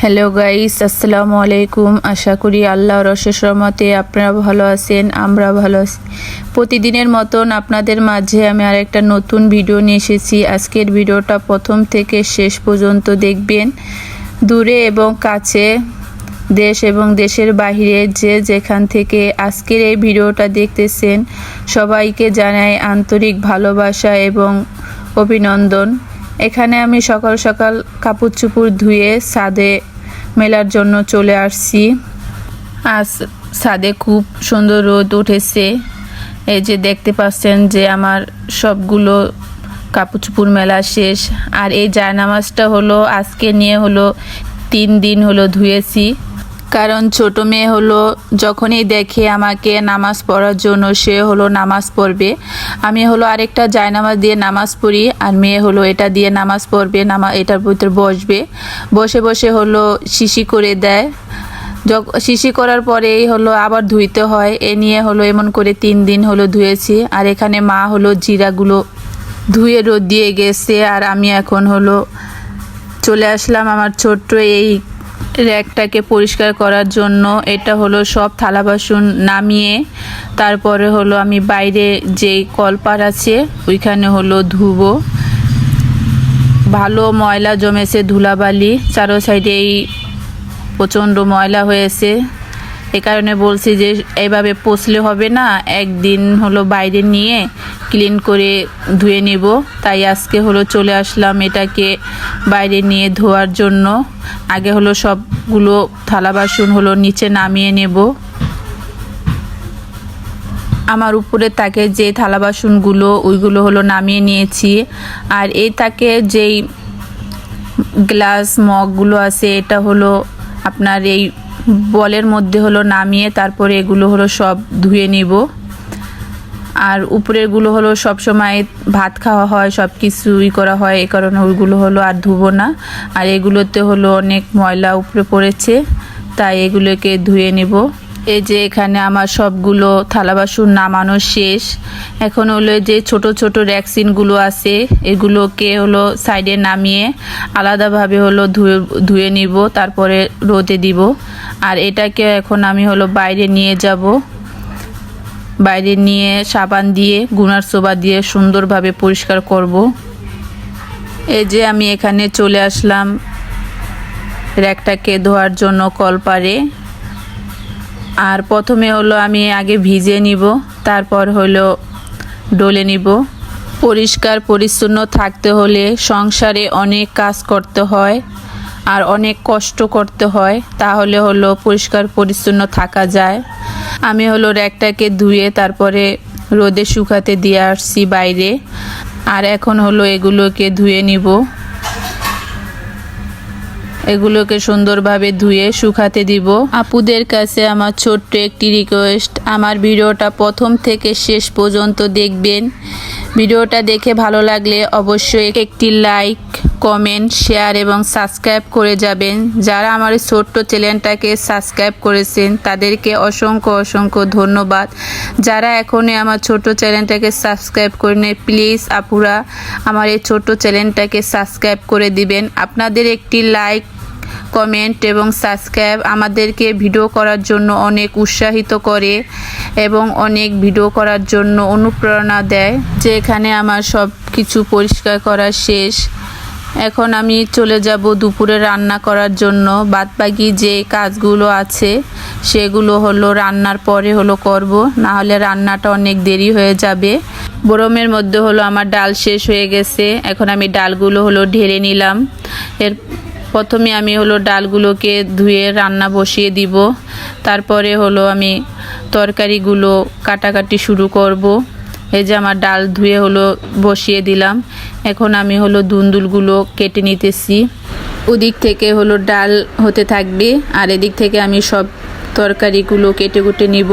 Hello guys আসসালামু আলাইকুম আশা করি আল্লাহর অশেষ রহমতে আপনারা ভালো আছেন, আমরা ভালো আছি। প্রতিদিনের মতন আপনাদের মাঝে আমি আরেকটা নতুন ভিডিও নিয়ে এসেছি। আজকের ভিডিওটা প্রথম থেকে শেষ পর্যন্ত দেখবেন। দূরে এবং কাছে দেশ এবং দেশের বাইরে যে যেখান থেকে আজকের এই ভিডিওটা দেখতেছেন, সবাইকে জানাই আন্তরিক ভালোবাসা এবং অভিনন্দন। এখানে আমি সকাল সকাল কাপড় চুপুর ধুয়ে সাদে মেলার জন্য চলে আসছি। আজ সাদে খুব সুন্দর রোদ উঠেছে। এই যে দেখতে পাচ্ছেন যে আমার সবগুলো কাপড় চুপুর মেলা শেষ। আর এই জায়নামাজটা হলো, আজকে নিয়ে হলো, তিন দিন হলো ধুয়েছি। কারণ ছোট মেয়ে হলো, যখনই দেখে আমাকে নামাজ পড়ার জন্য সে হলো নামাজ পড়বে। আমি হলো আরেকটা জায়নামাজ দিয়ে নামাজ পড়ি, আর মেয়ে হলো এটা দিয়ে নামাজ পড়বে, নামা, এটার ভিতরে বসবে। বসে বসে হলো শিশি করে দেয়। শিশি করার পরেই হলো আবার ধুইতে হয়। এ নিয়ে হলো এমন করে তিন দিন হলো ধুয়েছি। আর এখানে মা হলো জিরাগুলো ধুয়ে রোদ দিয়ে গেছে। আর আমি এখন হলো চলে আসলাম আমার ছোট্ট এই র্যাকটাকে পরিষ্কার করার জন্য এটা হলো সব থালা বাসন নামিয়ে, তারপরে হলো আমি বাইরে যে কলপার আছে, ওইখানে হলো ধুবো। ভালো ময়লা জমেছে ধুলাবালি, চারো সাইডে এই প্রচণ্ড ময়লা হয়েছে। এ কারণে বলছি যে এভাবে পচলে হবে না, একদিন হলো বাইরে নিয়ে ক্লিন করে ধুয়ে নিব। তাই আজকে হলো চলে আসলাম এটাকে বাইরে নিয়ে ধোয়ার জন্য। আগে হলো সবগুলো থালা বাসন হলো নিচে নামিয়ে নেব। আমার উপরে তাকে যে থালা বাসনগুলো, ওইগুলো হলো নামিয়ে নিয়েছি। আর এই তাকে যেই গ্লাস মগগুলো আছে, এটা হলো আপনার এই বলের মধ্যে হলো নামিয়ে তারপরে এগুলো হলো সব ধুয়ে নিব। আর উপরেরগুলো হলো সব সময় ভাত খাওয়া হয়, সব কিছুই করা হয় এই কারণে ওইগুলো হলো আর ধুবো না। আর এগুলোতে হলো অনেক ময়লা উপরে পড়েছে, তাই এগুলোকে ধুয়ে নিব। এই যে এখানে আমার সবগুলো থালা বাসন নামানো শেষ। এখন হলো যে ছোট ছোট র্যাকসিনগুলো আছে, এগুলোকে হলো সাইডে নামিয়ে আলাদাভাবে হলো ধুয়ে ধুয়ে নিব, তারপরে রোদে দিব। আর এটাকে এখন আমি হলো বাইরে নিয়ে যাব। বাইরে নিয়ে সাবান দিয়ে, গুনার সোবা দিয়ে সুন্দরভাবে পরিষ্কার করব। এই যে আমি এখানে চলে আসলাম র্যাকটাকে ধোয়ার জন্য কল কলপারে। আর প্রথমে হলো আমি আগে ভিজে নিব, তারপর হলো ডলে নিব। পরিষ্কার, পরিচ্ছন্ন থাকতে হলে সংসারে অনেক কাজ করতে হয় আর অনেক কষ্ট করতে হয়, তাহলে হলো পরিষ্কার, পরিচ্ছন্ন থাকা যায়। আমি হলো র্যাকটাকে ধুয়ে তারপরে রোদে শুকাতে দিয়ে আসছি বাইরে। আর এখন হলো এগুলোকে ধুয়ে নিব। এগুলোকে সুন্দরভাবে ধুয়ে শুকাতে দিব। আপুদের কাছে আমার ছোট্ট একটি রিকোয়েস্ট আমার ভিডিওটা প্রথম থেকে শেষ পর্যন্ত দেখবেন। ভিডিওটা দেখে ভালো লাগলে অবশ্যই একটি লাইক কমেন্ট শেয়ার এবং সাবস্ক্রাইব করে যাবেন। যারা আমার ছোট্ট চ্যানেলটাকে সাবস্ক্রাইব করেছেন, তাদেরকে অসংখ্য অসংখ্য ধন্যবাদ। যারা এখনই আমার ছোট্ট চ্যানেলটাকে সাবস্ক্রাইব করে নেয় প্লিজ আপুরা আমার এই ছোট্ট চ্যানেলটাকে সাবস্ক্রাইব করে দিবেন। আপনাদের একটি লাইক কমেন্ট এবং সাবস্ক্রাইব আমাদেরকে ভিডিও করার জন্য অনেক উৎসাহিত করে এবং অনেক ভিডিও করার জন্য অনুপ্রেরণা দেয় যে এখানে আমার সব কিছু পরিষ্কার করা শেষ। এখন আমি চলে যাব দুপুরে রান্না করার জন্য। বাদবাকি যে কাজগুলো আছে, সেগুলো হলো রান্নার পরে হলো করব না হলে রান্নাটা অনেক দেরি হয়ে যাবে। গরমের মধ্যে হলো আমার ডাল শেষ হয়ে গেছে। এখন আমি ডালগুলো হলো ঢেলে নিলাম। এর প্রথমে আমি হলো ডালগুলোকে ধুয়ে রান্না বসিয়ে দিব। তারপরে হলো আমি তরকারিগুলো কাটাকাটি শুরু করব। এই যে আমার ডাল ধুয়ে হলো বসিয়ে দিলাম। এখন আমি হলো দুন্দুলগুলো কেটে নিতেছি। ওদিক থেকে হলো ডাল হতে থাকবে আর এদিক থেকে আমি সব তরকারিগুলো কেটে কুটে নিব।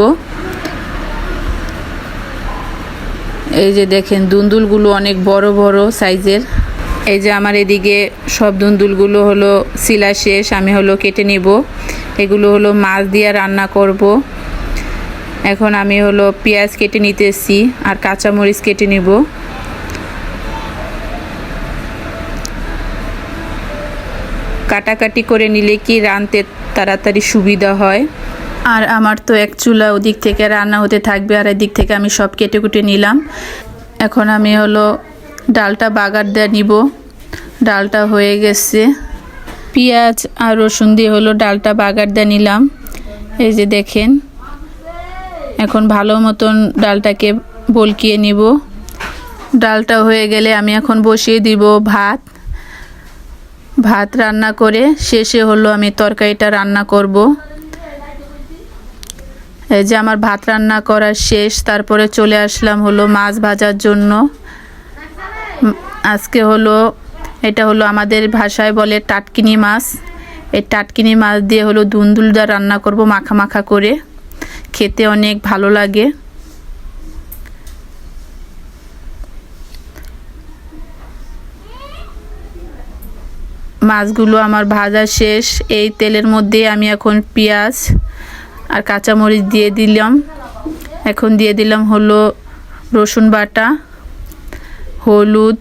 এই যে দেখেন, দুন্দুলগুলো অনেক বড় বড় সাইজের। এই যে আমার এদিকে সব দুন্দুলগুলো হলো শিলা শেষ, আমি হলো কেটে নিব। এগুলো হলো মাছ দিয়ে রান্না করব। এখন আমি হলো পেঁয়াজ কেটে নিতেছি আর কাঁচামরিচ কেটে নিব। কাটাকাটি করে নিলে কি রানতে তাড়াতাড়ি সুবিধা হয়? আর আমার তো এক চুলা ওদিক থেকে রান্না হতে থাকবে আর এদিক থেকে আমি সব কেটে কুটে নিলাম। এখন আমি হলো ডালটা বাগার দিয়ে নিব। ডালটা হয়ে গেছে। পেঁয়াজ আর রসুন দিয়ে হলো ডালটা বাগার দিয়ে নিলাম। এই যে দেখেন, এখন ভালো মতন ডালটাকে বলকিয়ে নিব। ডালটা হয়ে গেলে আমি এখন বসিয়ে দিব ভাত। ভাত রান্না করে শেষে হলো আমি তরকারিটা রান্না করব। এই যে আমার ভাত রান্না করা শেষ, তারপরে চলে আসলাম হলো মাছ ভাজার জন্য। আজকে হলো, এটা হলো আমাদের ভাষায় বলে টাটকিনি মাছ। এই টাটকিনি মাছ দিয়ে হলো দুন্দুলদা রান্না করব মাখা মাখা করে। খেতে অনেক ভালো লাগে। মাছগুলো আমার ভাজা শেষ। এই তেলের মধ্যে আমি এখন পেঁয়াজ আর কাঁচামরিচ দিয়ে দিলাম। এখন দিয়ে দিলাম হলো রসুন বাটা, হলুদ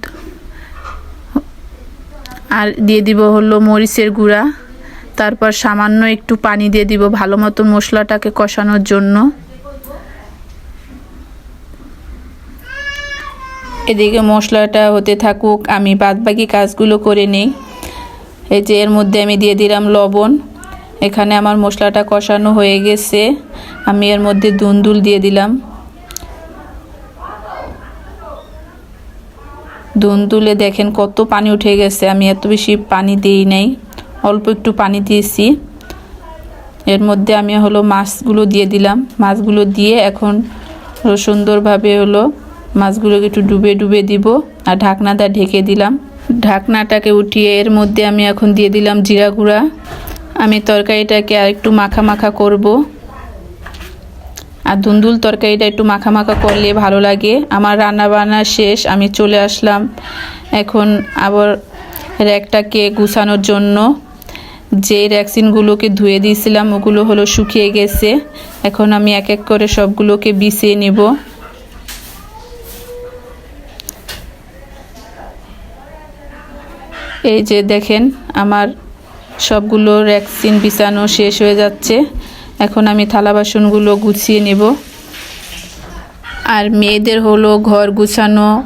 আর দিয়ে দিব হলো মরিচের গুঁড়া। তারপর সামান্য একটু পানি দিয়ে দিব ভালো মতো মশলাটাকে কষানোর জন্য। এদিকে মশলাটা হতে থাকুক, আমি বাদবাকি কাজগুলো করে নিই। এই যে এর মধ্যে আমি দিয়ে দিলাম লবণ। এখানে আমার মশলাটা কষানো হয়ে গেছে। আমি এর মধ্যে দুন্দুল দিয়ে দিলাম। দুন্দুলে দেখেন কত পানি উঠে গেছে। আমি এত বেশি পানি দিই নাই, অল্প একটু পানি দিয়েছি। এর মধ্যে আমি হলো মাছগুলো দিয়ে দিলাম। মাছগুলো দিয়ে এখন সুন্দরভাবে হলো মাছগুলোকে একটু ডুবে ডুবে দিব আর ঢাকনাটা ঢেকে দিলাম। ঢাকনাটাকে উঠিয়ে এর মধ্যে আমি এখন দিয়ে দিলাম জিরা গুঁড়া। আমি তরকারিটাকে আর একটু মাখা মাখা করব। আর ধুন্দুল তরকারিটা একটু মাখা মাখা করলে ভালো লাগে। আমার রান্না বান্না শেষ, আমি চলে আসলাম। এখন আবার র্যাকটাকে গুছানোর জন্য। যে ভ্যাকসিনগুলোকে ধুয়ে দিয়েছিলাম, ওগুলো হলো শুকিয়ে গেছে। এখন আমি এক এক করে সবগুলোকে বিছিয়ে নেব। এই যে দেখেন, আমার সবগুলো র্যাকসিন বিছানো শেষ হয়ে যাচ্ছে। এখন আমি থালা বাসনগুলো গুছিয়ে নেব। আর মেয়েদের হলো ঘর গুছানো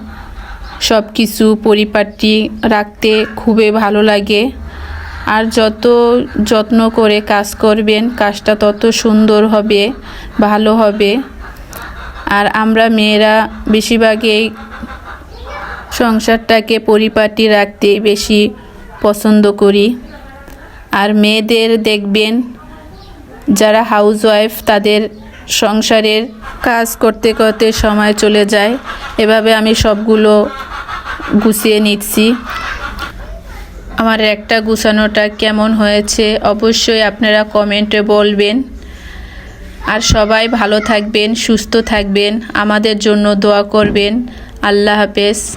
সব কিছু পরিপাটি রাখতে খুবই ভালো লাগে। আর যত যত্ন করে কাজ করবেন, কাজটা তত সুন্দর হবে, ভালো হবে। আর আমরা মেয়েরা বেশিরভাগই সংসারটাকে পরিপাটি রাখতে বেশি পছন্দ করি। আর মেয়েদের দেখবেন যারা হাউসওয়াইফ, তাদের সংসারের কাজ করতে করতে সময় চলে যায়। এভাবে আমি সবগুলো গুছিয়ে নিচ্ছি। আমার একটা গুছানোটা কেমন হয়েছে অবশ্যই আপনারা কমেন্টে বলবেন। আর সবাই ভালো থাকবেন, সুস্থ থাকবেন। আমাদের জন্য দোয়া করবেন। আল্লাহ হাফেজ।